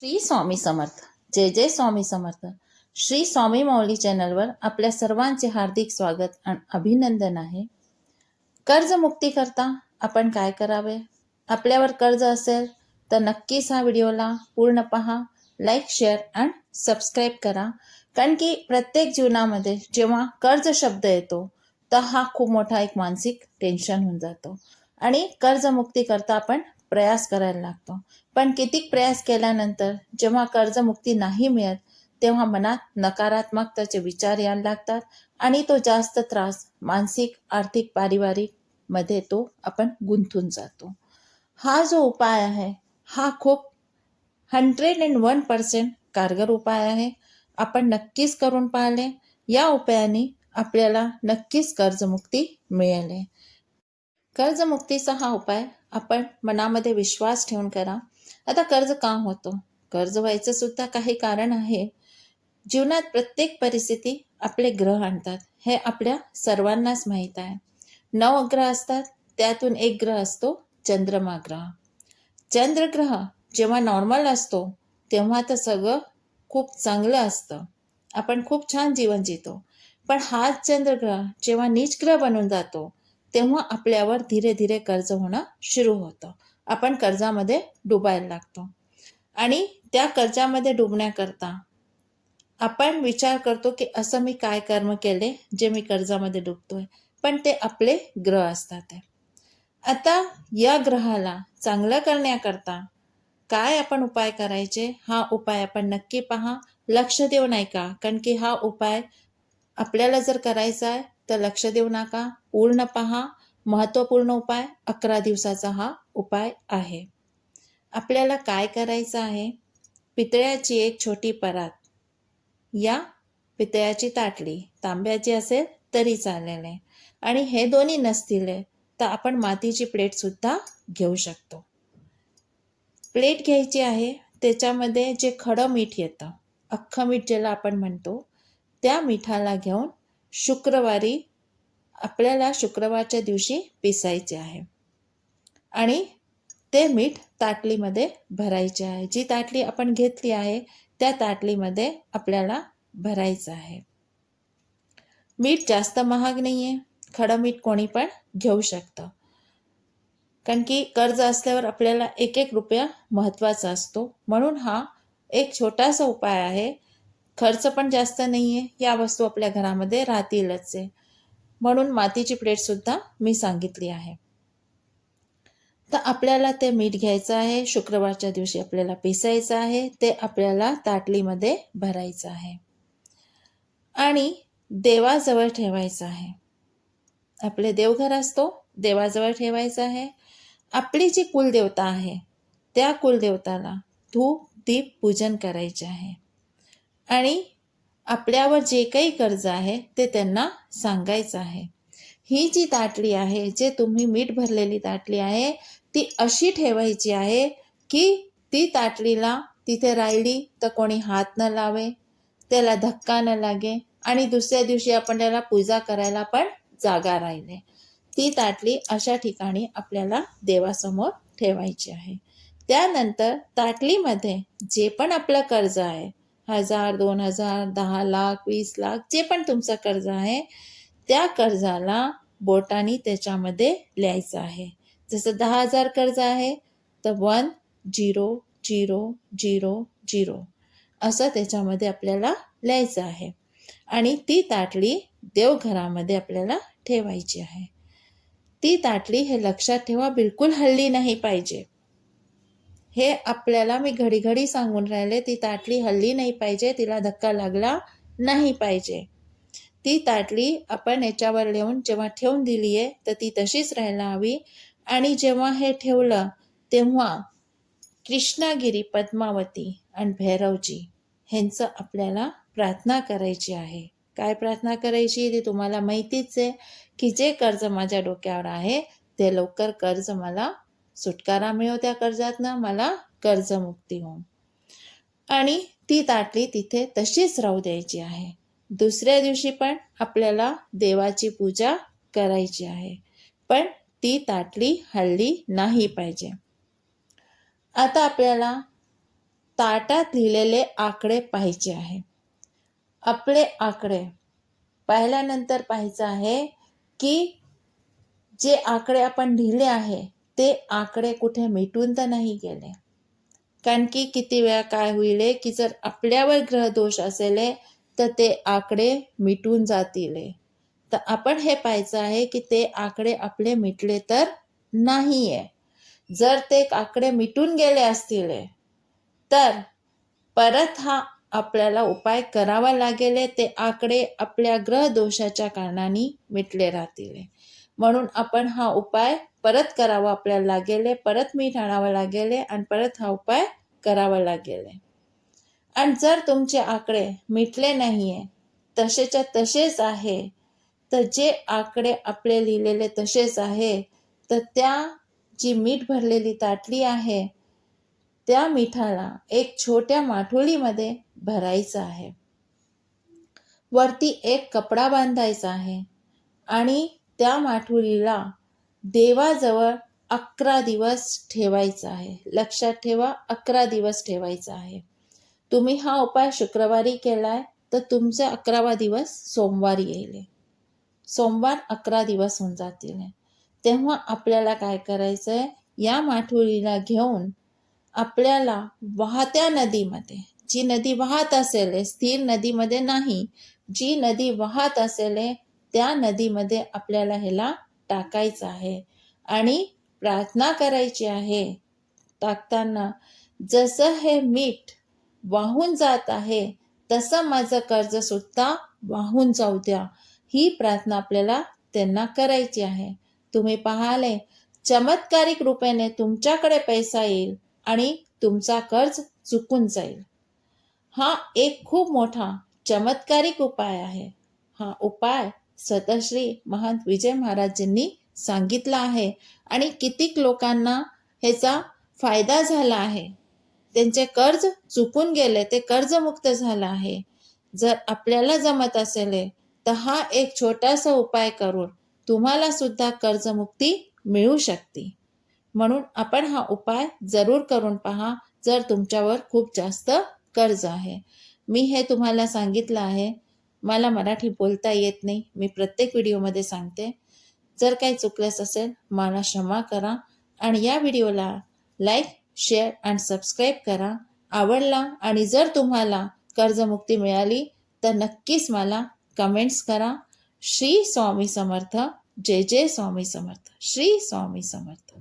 श्री स्वामी समर्थ. जय जय स्वामी समर्थ. श्री स्वामी माऊली चॅनलवर आपल्या सर्वांचे हार्दिक स्वागत आणि अभिनंदन आहे. कर्जमुक्ती करता आपण काय करावे? आपल्यावर कर्ज असेल तर नक्कीच हा व्हिडिओला पूर्ण पहा लाईक शेअर आणि सबस्क्राईब करा. कारण की प्रत्येक जीवनामध्ये जेव्हा कर्ज शब्द येतो तर हा खूप मोठा एक मानसिक टेन्शन होऊन जातो. आणि कर्जमुक्ती करता आपण प्रयास करायला लागतो. पण कितीक प्रयास केल्यानंतर जेव्हा कर्जमुक्ती नाही मिळत तेव्हा मनात नकारात्मकतेचे विचार यायला लागतात आणि तो जास्त त्रास मानसिक आर्थिक पारिवारिकमध्ये तो आपण गुंतून जातो. हा जो उपाय आहे हा खूप हंड्रेड अँड वन पर्सेंट कारगर उपाय आहे. आपण नक्कीच करून पाहिले. या उपायाने आपल्याला नक्कीच कर्जमुक्ती मिळेल. कर्जमुक्तीचा हा उपाय आपण मनामध्ये विश्वास ठेवून करा. आता कर्ज का होतो? कर्ज व्हायचं सुद्धा काही कारण आहे. जीवनात प्रत्येक परिस्थिती आपले ग्रह आणतात. हे आपल्या सर्वांनाच माहीत आहे. नऊ ग्रह असतात. त्यातून एक ग्रह असतो चंद्रमा ग्रह. चंद्रग्रह जेव्हा नॉर्मल असतो तेव्हा तर सगळं खूप चांगलं असतं. आपण खूप छान जीवन जितो. पण हाच चंद्रग्रह जेव्हा नीच ग्रह बनून जातो तेव्हा आपल्यावर धीरे धीरे कर्ज होणं सुरू होतं. आपण कर्जामध्ये डुबायला लागतो. आणि त्या कर्जामध्ये डुबण्याकरता आपण विचार करतो की असं मी काय कर्म केले जे मी कर्जामध्ये डुबतोय. पण ते आपले ग्रह असतात. आता या ग्रहाला चांगलं करण्याकरता काय आपण उपाय करायचे? हा उपाय आपण नक्की पहा. लक्ष देऊ नाही का कारण की हा उपाय आपल्याला जर करायचा आहे तर लक्ष देऊ नका. पूर्ण पहा. महत्त्वपूर्ण उपाय अकरा दिवसाचा हा उपाय आहे. आपल्याला काय करायचं आहे? पितळ्याची एक छोटी परात. या पितळ्याची ताटली. तांब्याची असेल तरी चालेल आहे आणि हे दोन्ही नसतील तर आपण मातीची प्लेटसुद्धा घेऊ शकतो. प्लेट घ्यायची आहे. त्याच्यामध्ये जे खडं मीठ येतं अख्खं मीठ ज्याला आपण म्हणतो त्या मिठाला घेऊन शुक्रवारी आपल्याला शुक्रवारच्या दिवशी पिसायचे आहे. आणि ते मीठ ताटलीमध्ये भरायचे आहे. जी ताटली आपण घेतली आहे त्या ताटलीमध्ये आपल्याला भरायचं आहे. मीठ जास्त महाग नाही आहे खडं मीठ कोणी पण घेऊ शकतं. कारण की कर्ज असल्यावर आपल्याला एक एक रुपया महत्त्वाचा असतो. म्हणून हा एक छोटासा उपाय आहे. खर्च पण जास्त नाही आहे या वस्तू आपल्या घरामध्ये राहतीलच आहे. म्हणून मातीची प्लेटसुद्धा मी सांगितली आहे. तर आपल्याला ते मीठ घ्यायचं आहे. शुक्रवारच्या दिवशी आपल्याला पिसायचं आहे. ते आपल्याला ताटलीमध्ये भरायचं आहे. आणि देवाजवळ ठेवायचं आहे. आपले देवघर असतो देवाजवळ ठेवायचं आहे. आपली जी कुलदेवता आहे त्या कुलदेवताला धूप दीप पूजन करायचे आहे. आणि आपल्यावर जे काही कर्ज आहे ते त्यांना सांगायचं आहे. ही जी ताटली आहे जे तुम्ही मीठ भरलेली ताटली आहे ती अशी ठेवायची आहे की ती ताटलीला तिथे राहिली तर कोणी हात न लावे त्याला धक्का न लागे आणि दुसऱ्या दिवशी आपण त्याला पूजा करायला पण जागा राहिले. ती ताटली अशा ठिकाणी आपल्याला देवासमोर ठेवायची आहे. त्यानंतर ताटलीमध्ये जे पण आपलं कर्ज आहे हजार दोन हजार दहा लाख वीस लाख जे पण तुमचं कर्ज आहे त्या कर्जाला बोटाने त्याच्यामध्ये लिहायचं आहे. जसं दहा हजार कर्ज आहे तर one zero zero zero zero. असं त्याच्यामध्ये आपल्याला लिहायचं आहे. आणि ती ताटली देवघरामध्ये आपल्याला ठेवायची आहे. ती ताटली हे लक्षात ठेवा बिलकुल हल्ली नाही पाहिजे. हे आपल्याला मी घडी घडी सांगून राहिले ती ताटली हल्ली नाही पाहिजे तिला धक्का लागला नाही पाहिजे. ती ताटली आपण याच्यावर लिहून जेव्हा ठेवून दिली आहे तर ती तशीच राहायला हवी. आणि जेव्हा हे ठेवलं तेव्हा कृष्णागिरी पद्मावती आणि भैरवजी ह्यांचं आपल्याला प्रार्थना करायची आहे. काय प्रार्थना करायची ती तुम्हाला माहितीच आहे की जे कर्ज माझ्या डोक्यावर आहे ते लवकर कर्ज मला सुटकारा मिळो त्या कर्जातनं मला कर्जमुक्ती होऊन. आणि ती ताटली तिथे तशीच राहू द्यायची आहे. दुसऱ्या दिवशी पण आपल्याला देवाची पूजा करायची आहे. पण ती ताटली हल्ली नाही पाहिजे. आता आपल्याला ताटात लिहिलेले आकडे पाहायचे आहे. आपले आकडे. पाहिल्यानंतर पाहायचं आहे की जे आकडे आपण लिहिले आहे ते आकडे कुठे मिटून तर नाही गेले. कारण की किती वेळा काय होईल की जर आपल्यावर ग्रहदोष असेल तर ते आकडे मिटून जातील. तर आपण हे पाहायचं आहे की ते आकडे आपले मिटले तर नाही आहे जर ते आकडे मिटून गेले असतील तर परत हा आपल्याला उपाय करावा लागेल ते आकडे आपल्या ग्रह दोषाच्या कारणाने मिटले राहतील. म्हणून आपण हा उपाय परत करावा आपल्याला लागेल परत मीठ आणावं लागेल आणि परत हा उपाय करावा लागेल. आणि जर तुमचे आकडे मिटले नाही आहे तसेच्या तसेच आहे तर जे आकडे आपले लिहिलेले तसेच आहे तर त्या जी मीठ भरलेली ताटली आहे त्या मिठाला एक छोट्या माठोळीमध्ये भरायचं आहे. वरती एक कपडा बांधायचा आहे आणि त्या माठुलीला देवाजवळ अकरा दिवस ठेवायचा आहे. लक्षात ठेवा अकरा दिवस ठेवायचा आहे. तुम्ही हा उपाय शुक्रवारी केलाय तर तुमचे अकरावा दिवस सोमवारी येईल. सोमवार अकरा दिवस होऊन जातील. तेव्हा आपल्याला काय करायचं आहे या माठुलीला घेऊन आपल्याला वाहत्या नदीमध्ये जी नदी वाहत असेल स्थिर नदीमध्ये नाही जी नदी वाहत असेल त्या नदीमध्ये आपल्याला ह्याला टाकायचं आहे. आणि प्रार्थना करायची आहे. टाकताना जसं हे मीठ वाहून जात आहे तसं माझं कर्ज सुद्धा वाहून जाऊ द्या. ही प्रार्थना आपल्याला त्यांना करायची आहे. तुम्ही पाहाले चमत्कारिक रूपेने तुमच्याकडे पैसा येईल आणि तुमचा कर्ज चुकून जाईल. हा एक खूप मोठा चमत्कारिक उपाय आहे. हा उपाय स्वतः श्री महंत विजय महाराजांनी सांगितलं आहे. आणि कितीक लोकांना ह्याचा फायदा झाला आहे? त्यांचे कर्ज चुकून गेले ते कर्जमुक्त झालं आहे. जर आपल्याला जमत असेल तर हा एक छोटासा उपाय करून तुम्हाला सुद्धा कर्जमुक्ती मिळू शकते. म्हणून आपण हा उपाय जरूर करून पहा जर तुमच्यावर खूप जास्त कर्ज आहे. मी हे तुम्हाला सांगितलं आहे. मला मराठी बोलता येत नाही. मी प्रत्येक व्हिडिओमध्ये सांगते. जर काही चुकलंच असेल मला क्षमा करा आणि या व्हिडिओला लाईक शेअर अँड सबस्क्राईब करा. आवडला आणि जर तुम्हाला कर्जमुक्ती मिळाली तर नक्कीच मला कमेंट्स करा. श्री स्वामी समर्थ. जय जय स्वामी समर्थ. श्री स्वामी समर्थ.